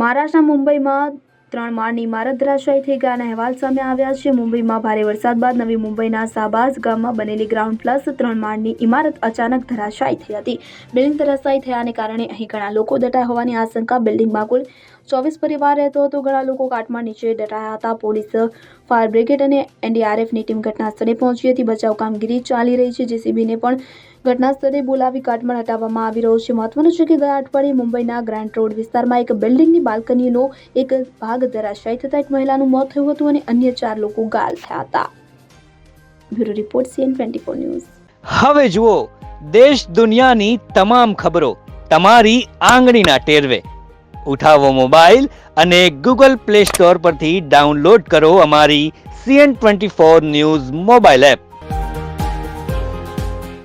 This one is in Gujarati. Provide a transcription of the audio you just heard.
મહારાષ્ટ્રના મુંબઈમાં ત્રણ માળની ઇમારત ધરાશાયી થઈ ગયાના અહેવાલ સામે આવ્યા છે. મુંબઈમાં ભારે વરસાદ બાદ નવી મુંબઈના સાબાઝ ગામમાં બનેલી ગ્રાઉન્ડ પ્લસ ત્રણ માળની ઇમારત અચાનક ધરાશાયી થઈ હતી. બિલ્ડિંગ ધરાશાયી થયાને કારણે અહીં ઘણા લોકો દટાયા હોવાની આશંકા. બિલ્ડિંગમાં કુલ ચોવીસ પરિવાર રહેતો હતો. ઘણા લોકો કાટમાં નીચે દટાયા હતા. પોલીસ ફાયર બ્રિગેડ અને એનડીઆરએફની ટીમ ઘટના સ્થળે પહોંચી હતી. બચાવ કામગીરી ચાલી રહી છે. જેસીબીને પણ ઘટના સ્થળે બોલાવી કાટમાળ હટાવવામાં આવી રહ્યો છે. મહત્વનું છે કે ગયા અઠવાડિયે મુંબઈના ગ્રાન્ડ રોડ વિસ્તારમાં એક બિલ્ડિંગની બાલ્કનીનો એક ભાગ ધરાશાયી થતાં એક મહિલાનું મોત થયું હતું અને અન્ય ચાર લોકો ઘાયલ થયા હતા. Bureau report CN twenty four news. હવે જુઓ, દેશ દુનિયાની તમામ ખબરો તમારી આંગળીના ટેરવે. ઉઠાવો મોબાઈલ અને ગૂગલ પ્લે સ્ટોર પરથી ડાઉનલોડ કરો અમારી CN twenty four news mobile app.